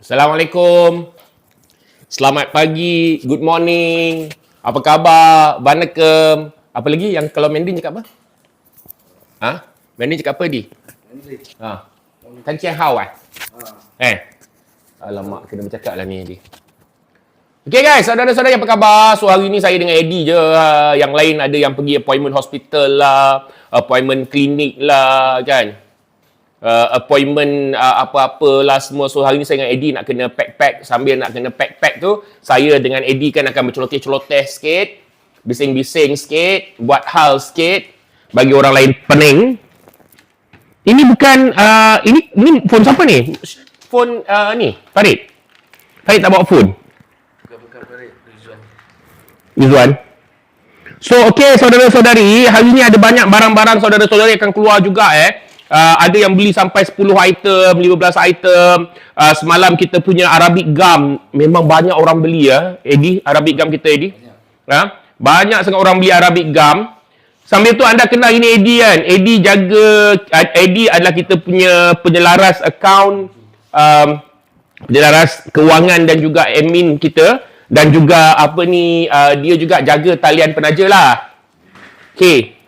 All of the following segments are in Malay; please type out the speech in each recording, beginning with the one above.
Assalamualaikum. Selamat pagi, good morning. Apa khabar? Vanakkam. Apa lagi yang kalau Mandarin cakap apa? Ha? Mandarin cakap apa di? Ha. Kan Cian Hao eh? Eh. Alamak, kena bercakap lah ni di. Okay guys, saudara-saudara apa khabar? So hari ni saya dengan Eddie je. Ah, Yang lain ada yang pergi appointment hospital lah, appointment klinik lah kan. Uh, appointment uh, apa-apa semua. So hari ni saya dengan Eddie nak kena pack-pack. Sambil nak kena pack-pack tu, saya dengan Eddie kan akan berceloteh-celoteh sikit. Bising-bising sikit. Buat hal sikit. Bagi orang lain pening. Ini bukan, uh, ini ini phone siapa ni? Phone uh, ni, Farid. Farid tak bawa phone. Bukan-bukan Farid, Rizwan. Rizwan. So, okay, saudara-saudari, hari ni ada banyak barang-barang saudara-saudari akan keluar juga eh. Uh, ada yang beli sampai 10 item, 15 item. Uh, semalam kita punya Arabic gum. Memang banyak orang beli ya. Eddie, Arabic gum kita Eddie. Ha? Banyak sangat orang beli Arabic gum. Sambil tu anda kenal ini Eddie kan. Eddie jaga, Eddie adalah kita punya penyelaras account. Um, penyelaras kewangan dan juga admin kita dan juga apa ni uh, dia juga jaga talian penaja lah. Okay.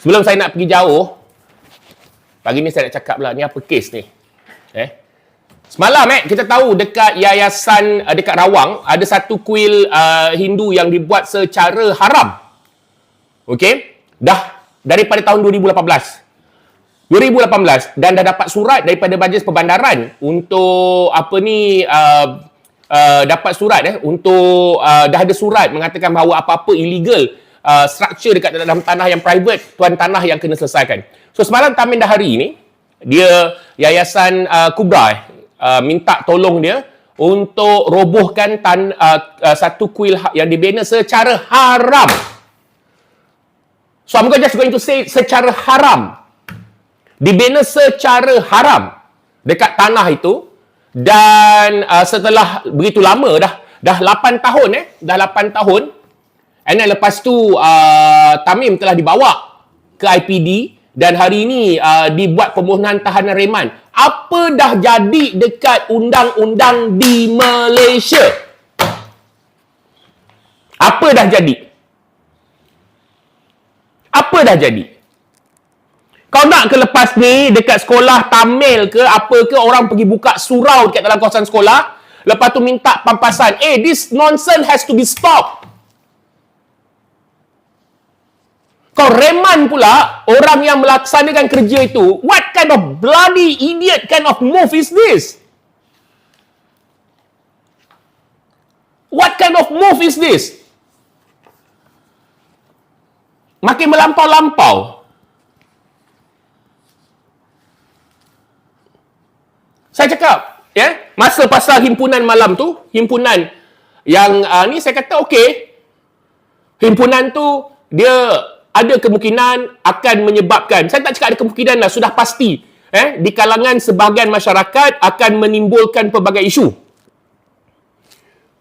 Sebelum saya nak pergi jauh, pagi ni saya nak cakap pula ni apa kes ni? Eh? Semalam eh kita tahu dekat yayasan uh, dekat Rawang ada satu kuil uh, Hindu yang dibuat secara haram. Okey? Dah daripada tahun 2018. 2018 dan dah dapat surat daripada Majlis Perbandaran untuk apa ni uh, uh, dapat surat eh untuk uh, dah ada surat mengatakan bahawa apa-apa illegal uh, structure dekat dalam tanah yang private tuan tanah yang kena selesaikan. So semalam Tamin Dahari ni dia yayasan uh, Kubra eh, uh, minta tolong dia untuk robohkan tan, uh, uh, satu kuil ha- yang dibina secara haram. So I'm just going to say secara haram dibina secara haram dekat tanah itu dan uh, setelah begitu lama dah dah 8 tahun eh dah 8 tahun and then lepas tu uh, Tamim telah dibawa ke IPD dan hari ini uh, dibuat permohonan tahanan reman. Apa dah jadi dekat undang-undang di Malaysia? Apa dah jadi? Apa dah jadi? Kau nak ke lepas ni dekat sekolah Tamil ke apa ke orang pergi buka surau dekat dalam kawasan sekolah? Lepas tu minta pampasan eh this nonsense has to be stopped kau reman pula orang yang melaksanakan kerja itu. What kind of bloody idiot kind of move is this? What kind of move is this? Makin melampau-lampau. Saya cakap, ya, masa pasal himpunan malam tu, himpunan yang uh, ni saya kata okey. Himpunan tu dia ada kemungkinan akan menyebabkan, saya tak cakap ada kemungkinan lah, sudah pasti eh di kalangan sebahagian masyarakat akan menimbulkan pelbagai isu.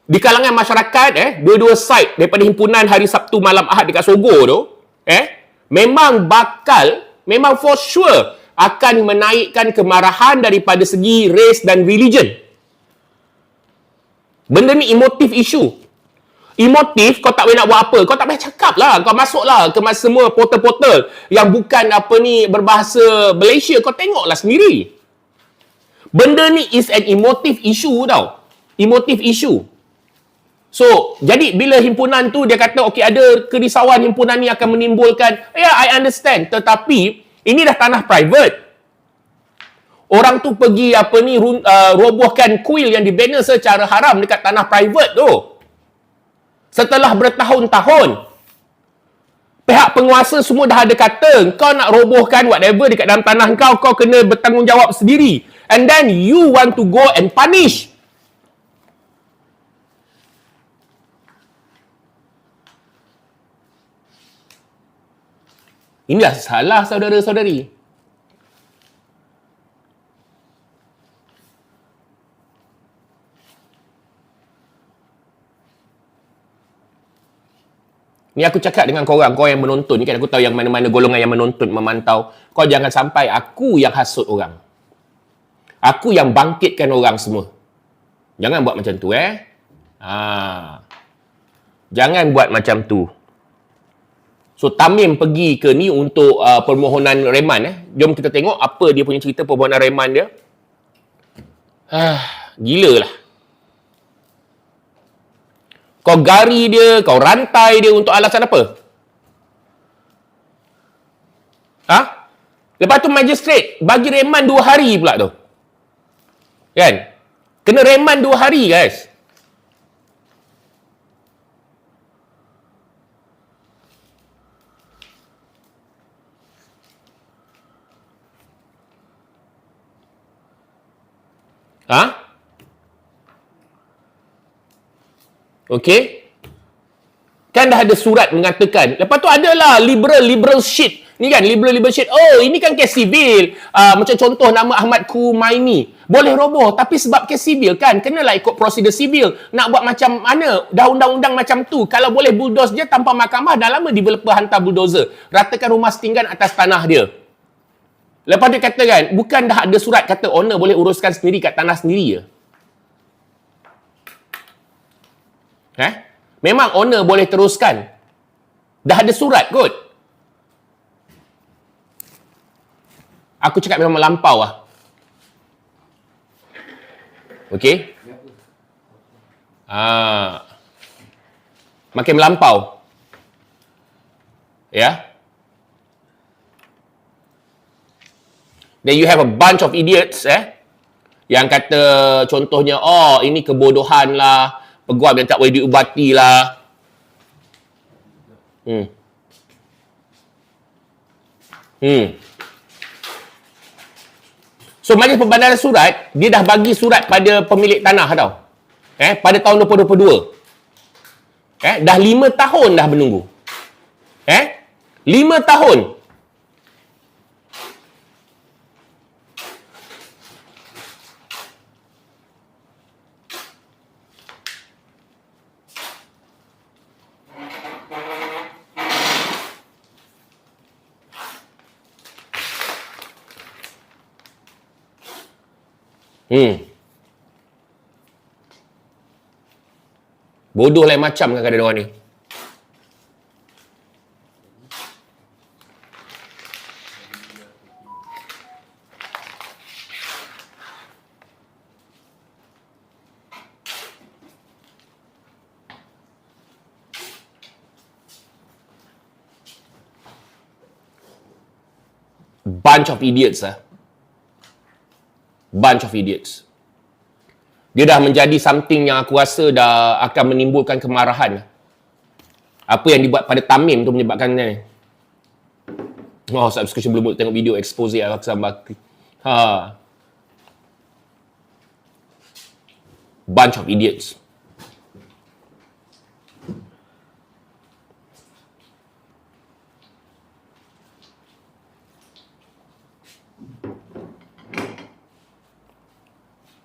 Di kalangan masyarakat eh dua-dua side daripada himpunan hari Sabtu malam Ahad dekat Sogo tu eh memang bakal memang for sure akan menaikkan kemarahan daripada segi race dan religion. Benda ni emotif isu. Emotif, kau tak boleh nak buat apa. Kau tak boleh cakap lah. Kau masuk lah ke semua portal-portal yang bukan apa ni berbahasa Malaysia. Kau tengoklah sendiri. Benda ni is an emotive issue tau. Emotive issue. So, jadi bila himpunan tu dia kata, okey ada kerisauan himpunan ni akan menimbulkan, yeah, I understand. Tetapi, ini dah tanah private. Orang tu pergi apa ni uh, robohkan kuil yang dibina secara haram dekat tanah private tu. Setelah bertahun-tahun. Pihak penguasa semua dah ada kata, kau nak robohkan whatever dekat dalam tanah kau, kau kena bertanggungjawab sendiri. And then you want to go and punish. Inilah salah saudara-saudari. Ni aku cakap dengan korang, kau yang menonton ni kan aku tahu yang mana-mana golongan yang menonton, memantau. Kau jangan sampai aku yang hasut orang. Aku yang bangkitkan orang semua. Jangan buat macam tu eh. Ha. Jangan buat macam tu. So Tamim pergi ke ni untuk uh, permohonan reman eh. Jom kita tengok apa dia punya cerita permohonan reman dia. Ah, gila lah. Kau gari dia, kau rantai dia untuk alasan apa? Ha? Lepas tu magistrate bagi reman dua hari pula tu. Kan? Kena reman dua hari guys. Ha? Okey. Kan dah ada surat mengatakan. Lepas tu adalah liberal liberal shit. Ni kan liberal liberal shit. Oh, ini kan kes sivil. Uh, macam contoh nama Ahmad Kumaini. Boleh roboh tapi sebab kes sivil kan kenalah ikut prosedur sivil. Nak buat macam mana? Dah undang-undang macam tu. Kalau boleh bulldoze dia tanpa mahkamah dah lama developer hantar bulldozer. Ratakan rumah setinggan atas tanah dia. Lepas dia kata kan, bukan dah ada surat kata owner boleh uruskan sendiri kat tanah sendiri je. Eh? Memang owner boleh teruskan. Dah ada surat kot. Aku cakap memang melampau lah. Okey? Ah. Makin melampau. Ya? Yeah? Then you have a bunch of idiots eh yang kata contohnya oh ini kebodohan lah peguam yang tak boleh diubati lah. Hmm. Hmm. So majlis pembandaran surat dia dah bagi surat pada pemilik tanah tau. Eh pada tahun 2022. Eh dah 5 tahun dah menunggu. Eh 5 tahun Hmm. Bodoh lain macam kan kadang orang ni. Bunch of idiots lah bunch of idiots. Dia dah menjadi something yang aku rasa dah akan menimbulkan kemarahan. Apa yang dibuat pada Tamim tu menyebabkan ni. Oh, subscription belum tengok video expose Al-Aqsa Bakri. Ha. Bunch of idiots.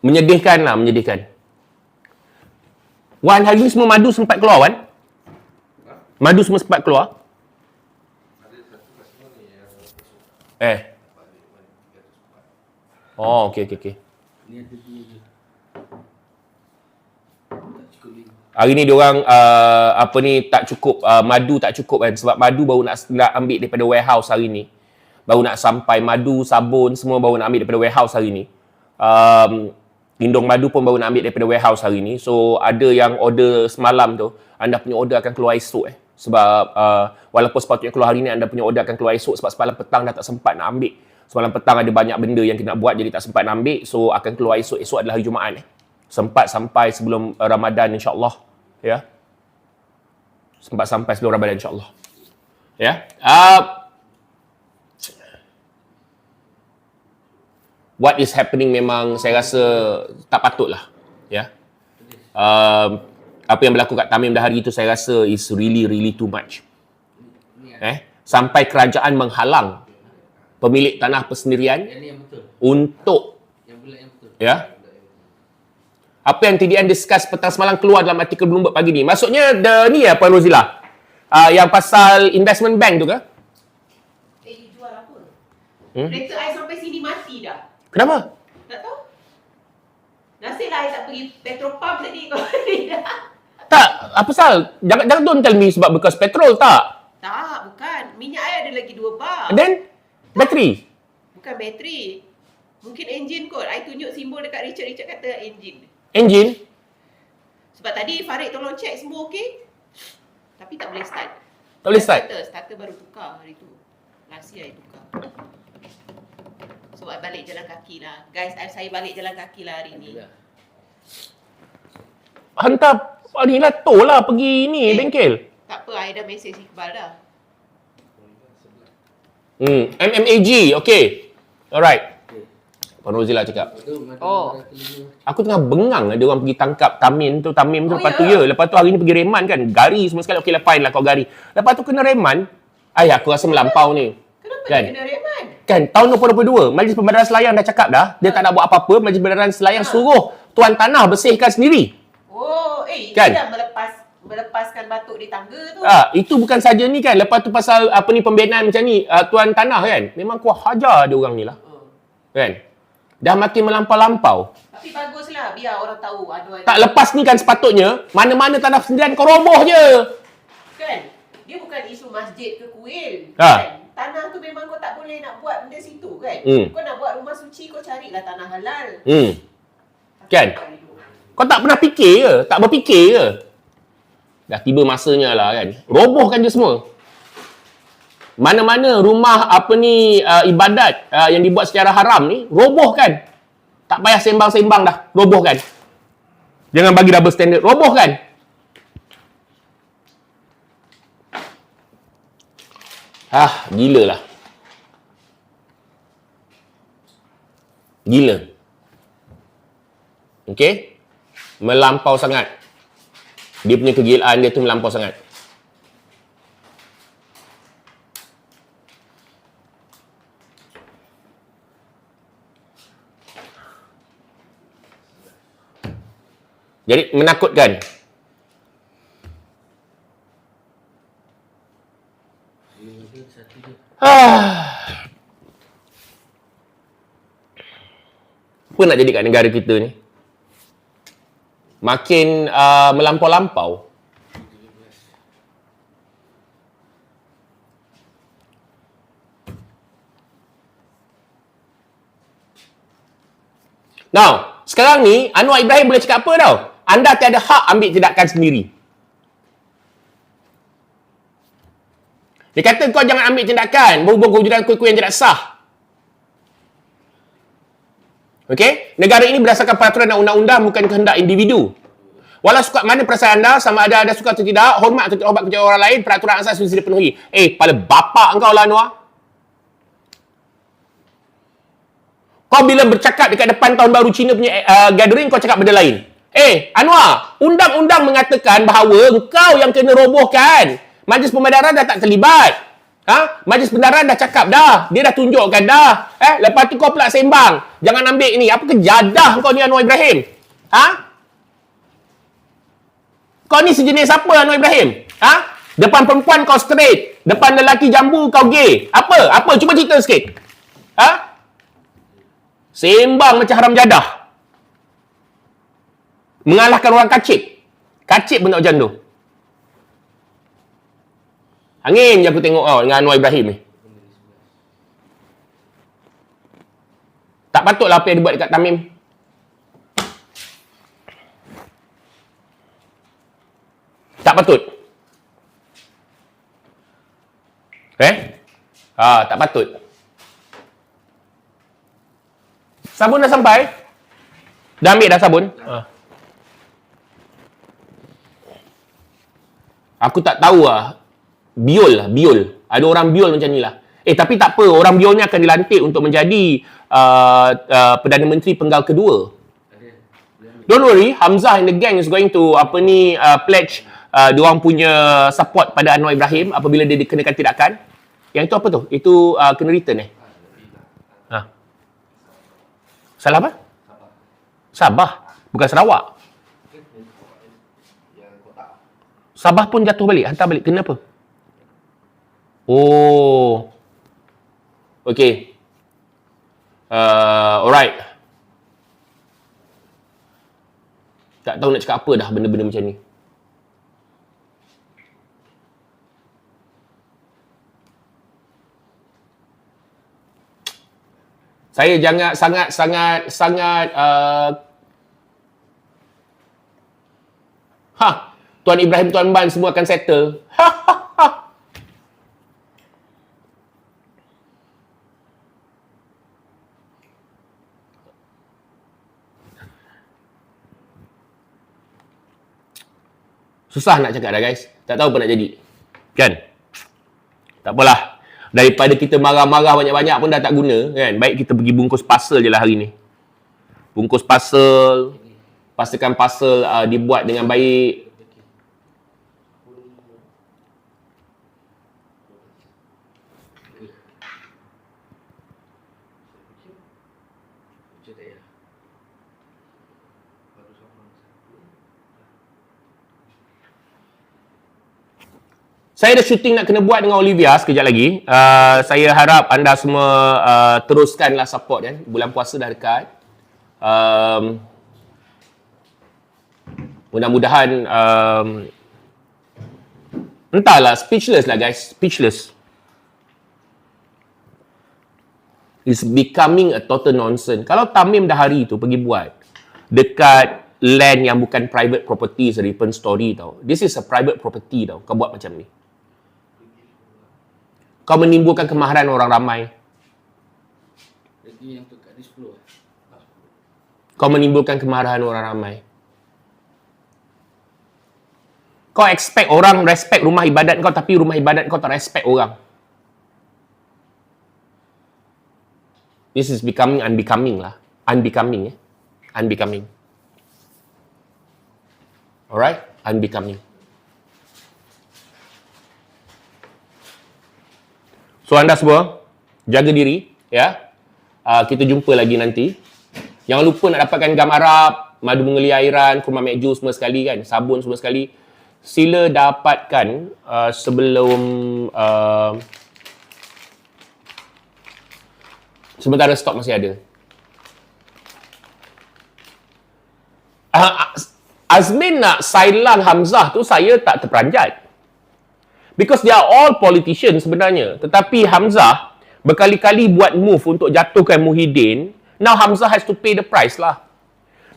Menyedihkan lah, menyedihkan. Wan, hari ni semua madu sempat keluar, Wan? Madu semua sempat keluar? Eh. Oh, okey, okey, okey. Hari ni diorang uh, apa ni tak cukup uh, madu tak cukup kan sebab madu baru nak, nak ambil daripada warehouse hari ni. Baru nak sampai madu, sabun semua baru nak ambil daripada warehouse hari ni. Um, Lindung madu pun baru nak ambil daripada warehouse hari ni. So ada yang order semalam tu, anda punya order akan keluar esok eh. Sebab uh, walaupun sepatutnya keluar hari ni, anda punya order akan keluar esok sebab semalam petang dah tak sempat nak ambil. Semalam petang ada banyak benda yang kita nak buat jadi tak sempat nak ambil. So akan keluar esok. Esok adalah hari Jumaat eh. Sempat sampai sebelum uh, Ramadan insyaAllah. Ya. Sempat sampai sebelum Ramadan insyaAllah. Ya. Uh, what is happening memang saya rasa tak patut lah. Ya. Um, apa yang berlaku kat Tamim dah hari itu saya rasa is really really too much. Eh, sampai kerajaan menghalang pemilik tanah persendirian Yang ni yang betul. untuk Yang bulat yang betul. ya. Apa yang TDN discuss petang semalam keluar dalam artikel Bloomberg pagi ni. Maksudnya the ni ya Puan Rozila. Uh, yang pasal investment bank tu ke? Eh, jual apa? Hmm? Kereta I sampai sini mati dah. Kenapa? Tak tahu? Nasiblah I tak pergi Petropam tadi kau. Tak, apa pasal? Jangan jangan don't tell me sebab bekas petrol tak. Tak, bukan. Minyak I ada lagi dua bar. Then bateri. Bukan bateri. Mungkin enjin kot. I tunjuk simbol dekat Richard. Richard kata enjin. Engine. Sebab tadi Farid tolong check semua okey. Tapi tak boleh start. Tak boleh start. Starter, starter baru tukar hari tu. Last year I tukar. So I balik jalan kaki lah. Guys, I, saya balik jalan kaki lah hari ni. Hantar ni lah tol lah pergi ni Eh. bengkel. Tak apa, I dah mesej Iqbal dah. Hmm, MMAG, okay. Alright. Puan Rozila cakap. Oh. Aku tengah bengang ada orang pergi tangkap Tamin tu, Tamim tu. Oh, lepas tu ya? ya. Lepas tu hari ni pergi reman kan. Gari semua sekali. Okay lah fine lah kau gari. Lepas tu kena reman. Ay, aku rasa melampau ni. Kenapa Kan? dia kena reman? Kan, tahun 2022, Majlis Pembedaran Selayang dah cakap dah. Dia tak nak buat apa-apa. Majlis Pembedaran Selayang Ha. suruh tuan tanah bersihkan sendiri. Oh, eh, Kan? kan? dah melepas melepaskan batuk di tangga tu. Ah, itu bukan saja ni kan. Lepas tu pasal apa ni pembenahan macam ni, uh, tuan tanah kan. Memang kau hajar dia orang ni lah. Oh. Kan? Dah makin melampau-lampau. Tapi baguslah biar orang tahu ada Tak lepas ni kan sepatutnya, mana-mana tanah sendirian kau roboh je. Kan? Dia bukan isu masjid ke kuil. Ha. Kan? Tanah tu memang kau tak boleh nak buat benda situ kan? Hmm. Kau nak buat rumah suci kau carilah tanah halal. Hmm. Kan? Kau tak pernah fikir ke? Tak berfikir ke? Dah tiba masanya lah kan. Robohkan je semua. Mana-mana rumah apa ni uh, ibadat uh, yang dibuat secara haram ni, robohkan. Tak payah sembang-sembang dah. Robohkan. Jangan bagi double standard. Robohkan. Ah, gila lah. Gila. Okey? Melampau sangat. Dia punya kegilaan dia tu melampau sangat. Jadi menakutkan. Lima ke, satu je. Ah. Apa nak jadi kat negara kita ni? Makin uh, melampau-lampau. Now, sekarang ni Anwar Ibrahim boleh cakap apa tau? Anda tiada hak ambil tindakan sendiri. Dia kata kau jangan ambil tindakan berhubung kewujudan kuih-kuih yang tidak sah. Okey? Negara ini berdasarkan peraturan dan undang-undang bukan kehendak individu. Walau suka mana perasaan anda, sama ada anda suka atau tidak, hormat atau tidak hormat kepada orang lain, peraturan asas mesti dipenuhi. Eh, pada bapak engkau lah Anwar. Kau bila bercakap dekat depan tahun baru Cina punya uh, gathering, kau cakap benda lain. Eh, Anwar, undang-undang mengatakan bahawa engkau yang kena robohkan. Majlis Pembedaran dah tak terlibat. Ha? Majlis Pembedaran dah cakap dah. Dia dah tunjukkan dah. Eh, lepas tu kau pula sembang. Jangan ambil ni. Apa kejadah kau ni Anwar Ibrahim? Ha? Kau ni sejenis apa Anwar Ibrahim? Ha? Depan perempuan kau straight. Depan lelaki jambu kau gay. Apa? Apa? Cuba cerita sikit. Ha? Sembang macam haram jadah. Mengalahkan orang kacip. Kacip tak macam tu. Angin je aku tengok kau dengan Anwar Ibrahim ni. Tak patutlah apa yang dia buat dekat Tamim. Tak patut. Eh? Ah, tak patut. Sabun dah sampai? Dah ambil dah sabun? Ah. Aku tak tahu lah. Biol lah, biol. Ada orang biol macam ni lah. Eh, tapi tak apa. Orang biol ni akan dilantik untuk menjadi uh, uh, Perdana Menteri penggal kedua. Don't worry, Hamzah and the gang is going to apa ni uh, pledge uh, diorang punya support pada Anwar Ibrahim apabila dia dikenakan tindakan. Yang itu apa tu? Itu uh, kena return eh? Ha. Salah apa? Sabah. Bukan Sarawak. Sabah pun jatuh balik, hantar balik. Kenapa? Oh. Okay. Uh, alright. Tak tahu nak cakap apa dah benda-benda macam ni. Saya jangan sangat sangat sangat uh, Ha, Tuan Ibrahim Tuan Ban semua akan settle. Ha, ha, ha. Susah nak cakap dah guys. Tak tahu apa nak jadi. Kan? Tak apalah. Daripada kita marah-marah banyak-banyak pun dah tak guna kan. Baik kita pergi bungkus parcel je lah hari ni. Bungkus parcel. Pastikan parcel uh, dibuat dengan baik ya. Baru sama satu. Saya ada syuting nak kena buat dengan Olivia sekejap lagi. Uh, saya harap anda semua uh, teruskanlah support kan. Bulan puasa dah dekat. Um, mudah-mudahan um, entahlah speechless lah guys, speechless. It's becoming a total nonsense. Kalau Tamim dah hari tu pergi buat dekat land yang bukan private property Ripon Story tau. This is a private property tau. Kau buat macam ni. Kau menimbulkan kemarahan orang ramai. Lagi yang tu kat ni 10 eh. Kau menimbulkan kemarahan orang ramai. Kau expect orang respect rumah ibadat kau tapi rumah ibadat kau tak respect orang. This is becoming unbecoming lah. Unbecoming eh. Unbecoming. Alright? Unbecoming. So anda semua, jaga diri ya. Uh, kita jumpa lagi nanti. Jangan lupa nak dapatkan gam Arab, madu mengelia airan, kurma mekju semua sekali kan, sabun semua sekali. Sila dapatkan uh, sebelum uh, sementara stok masih ada. Uh, Azmin nak Sailan Hamzah tu saya tak terperanjat. Because they are all politicians sebenarnya. Tetapi Hamzah berkali-kali buat move untuk jatuhkan Muhyiddin. Now Hamzah has to pay the price lah.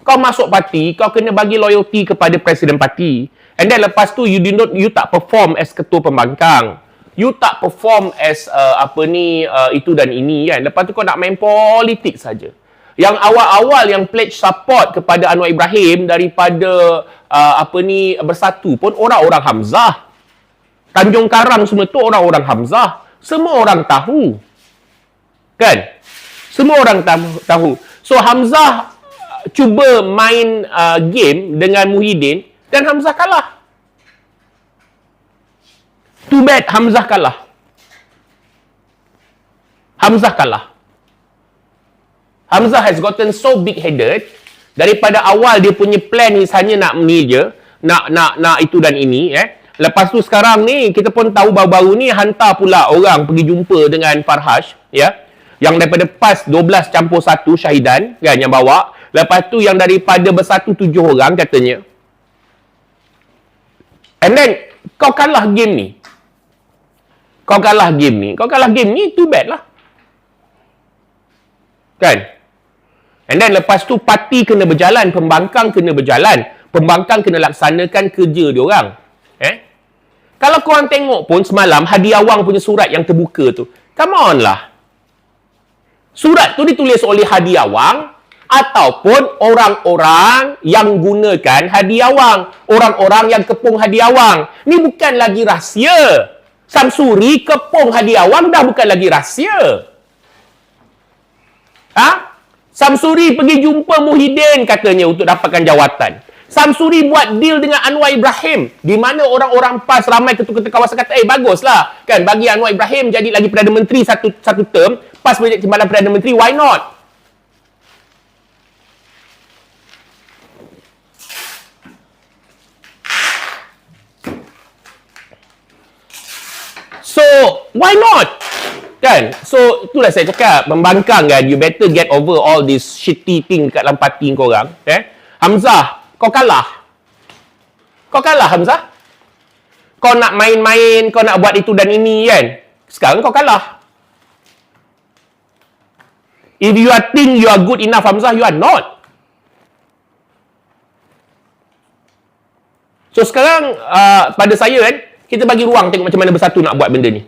Kau masuk parti, kau kena bagi loyalty kepada presiden parti. And then lepas tu you did not you tak perform as ketua pembangkang. You tak perform as uh, apa ni uh, itu dan ini kan. Lepas tu kau nak main politik saja. Yang awal-awal yang pledge support kepada Anwar Ibrahim daripada uh, apa ni bersatu pun orang-orang Hamzah. Tanjung Karang semua tu orang-orang Hamzah. Semua orang tahu. Kan? Semua orang tahu. So Hamzah uh, cuba main uh, game dengan Muhyiddin dan Hamzah kalah. Too bad Hamzah kalah. Hamzah kalah. Hamzah has gotten so big-headed daripada awal dia punya plan is hanya nak ni je, nak nak nak itu dan ini eh. Lepas tu sekarang ni kita pun tahu baru-baru ni hantar pula orang pergi jumpa dengan Farhash ya. Yang daripada PAS 12 campur 1 syahidan kan yang bawa. Lepas tu yang daripada bersatu 7 orang katanya. And then kau kalah game ni. Kau kalah game ni. Kau kalah game ni too bad lah. Kan? And then lepas tu parti kena berjalan, pembangkang kena berjalan. Pembangkang kena laksanakan kerja dia orang. Kalau korang tengok pun semalam Hadi Awang punya surat yang terbuka tu. Come on lah. Surat tu ditulis oleh Hadi Awang ataupun orang-orang yang gunakan Hadi Awang. Orang-orang yang kepung Hadi Awang. Ni bukan lagi rahsia. Samsuri kepung Hadi Awang dah bukan lagi rahsia. Ha? Samsuri pergi jumpa Muhyiddin katanya untuk dapatkan jawatan. Samsuri buat deal dengan Anwar Ibrahim di mana orang-orang PAS ramai ketua-ketua kawasan kata eh baguslah kan bagi Anwar Ibrahim jadi lagi Perdana Menteri satu satu term PAS menjadi timbalan Perdana Menteri why not So, why not? Kan? So, itulah saya cakap. Membangkang kan, you better get over all this shitty thing kat dalam parti korang. Eh? Hamzah, kau kalah. Kau kalah Hamzah. Kau nak main-main, kau nak buat itu dan ini kan. Sekarang kau kalah. If you are think you are good enough Hamzah, you are not. So sekarang uh, pada saya kan, kita bagi ruang tengok macam mana bersatu nak buat benda ni.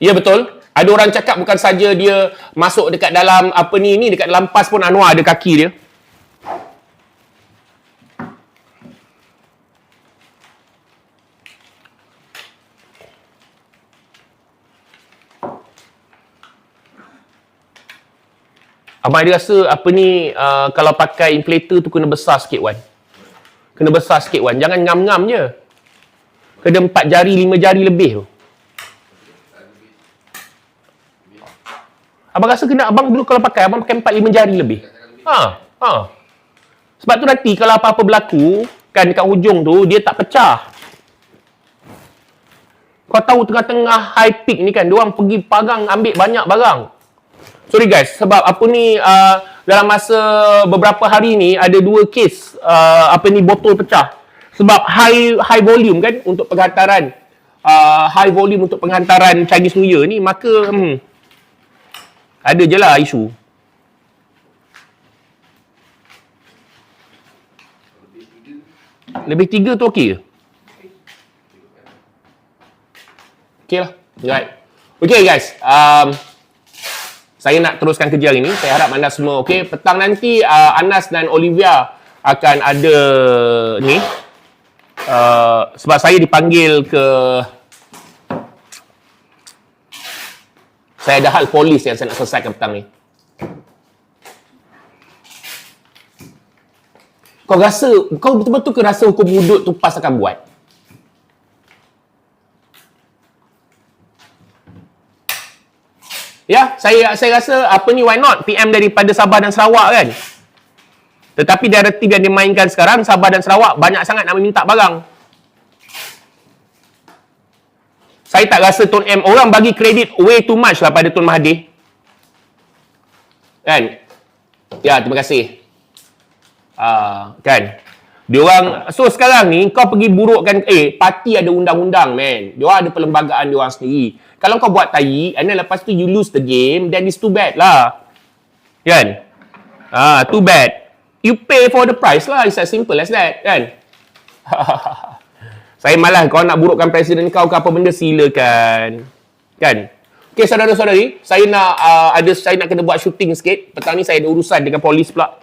Ya betul. Ada orang cakap bukan saja dia masuk dekat dalam apa ni ni dekat dalam pas pun Anwar ada kaki dia. Abang dia rasa apa ni uh, kalau pakai inflator tu kena besar sikit Wan. Kena besar sikit Wan. Jangan ngam-ngam je. Kena empat jari, lima jari lebih tu. Abang rasa kena abang dulu kalau pakai abang pakai empat lima jari lebih. Ha, ha. Sebab tu nanti kalau apa-apa berlaku kan dekat hujung tu dia tak pecah. Kau tahu tengah-tengah high peak ni kan dia orang pergi pagang ambil banyak barang. Sorry guys, sebab apa ni uh, dalam masa beberapa hari ni ada dua kes uh, apa ni botol pecah. Sebab high high volume kan untuk penghantaran uh, high volume untuk penghantaran Chinese New Year ni maka hmm, ada je lah isu. Lebih tiga tu okey ke? Okey lah. Right. Okay guys. Um, saya nak teruskan kerja hari ni. Saya harap anda semua okey. Petang nanti uh, Anas dan Olivia akan ada ni. Uh, sebab saya dipanggil ke saya ada hal polis yang saya nak selesaikan petang ni. Kau rasa, kau betul-betul ke rasa hukum hudud tu PAS akan buat? Ya, saya saya rasa apa ni why not PM daripada Sabah dan Sarawak kan. Tetapi naratif yang dimainkan sekarang Sabah dan Sarawak banyak sangat nak meminta barang. Saya tak rasa Tun M orang bagi kredit way too much lah pada Tun Mahathir. Kan? Ya, terima kasih. Ah, kan? Diorang, so sekarang ni kau pergi burukkan, eh, parti ada undang-undang, man. Diorang ada perlembagaan diorang sendiri. Kalau kau buat tayi, and then lepas tu you lose the game, then it's too bad lah. Kan? Ah, too bad. You pay for the price lah. It's as simple as that, kan? Saya malas kau nak burukkan presiden kau ke apa benda silakan. Kan? Okay, saudara-saudari, saya nak uh, ada saya nak kena buat shooting sikit. Petang ni saya ada urusan dengan polis pula.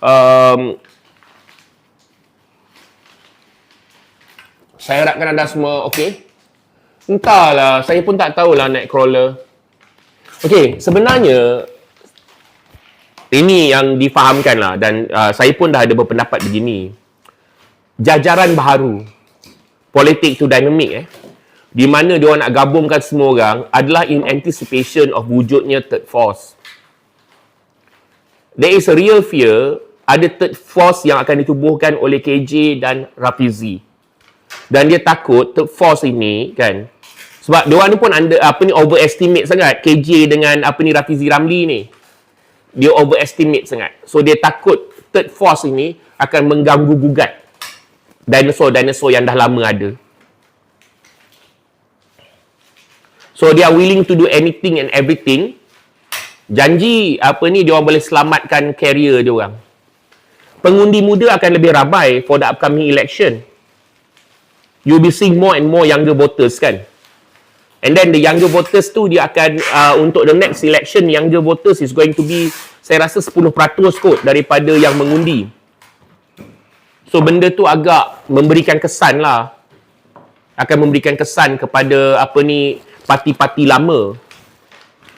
Um, saya harapkan anda semua okey. Entahlah, saya pun tak tahulah Nightcrawler. Okey, sebenarnya ini yang difahamkan lah dan uh, saya pun dah ada berpendapat begini. Jajaran baharu, politik tu dynamic eh. Di mana dia nak gabungkan semua orang adalah in anticipation of wujudnya third force. There is a real fear ada third force yang akan ditubuhkan oleh KJ dan Rafizi. Dan dia takut third force ini kan sebab dia orang ni pun under apa ni overestimate sangat KJ dengan apa ni Rafizi Ramli ni. Dia overestimate sangat. So dia takut third force ini akan mengganggu gugat dinosaur-dinosaur yang dah lama ada. So they are willing to do anything and everything. Janji apa ni dia orang boleh selamatkan carrier dia orang. Pengundi muda akan lebih ramai for the upcoming election. You'll be seeing more and more younger voters kan. And then the younger voters tu dia akan uh, untuk the next election younger voters is going to be saya rasa 10% kot daripada yang mengundi. So benda tu agak memberikan kesan lah. Akan memberikan kesan kepada apa ni parti-parti lama.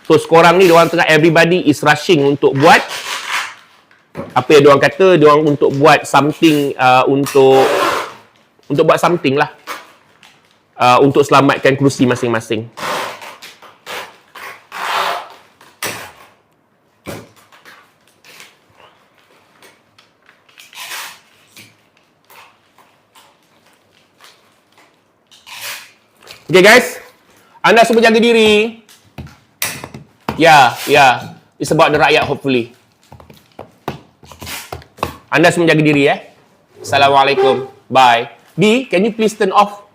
So sekarang ni orang tengah everybody is rushing untuk buat apa yang diorang kata diorang untuk buat something uh, untuk untuk buat something lah uh, untuk selamatkan kerusi masing-masing. Okay guys, anda semua jaga diri. Yeah, yeah. It's about the rakyat hopefully. Anda semua jaga diri eh. Assalamualaikum. Bye. B, can you please turn off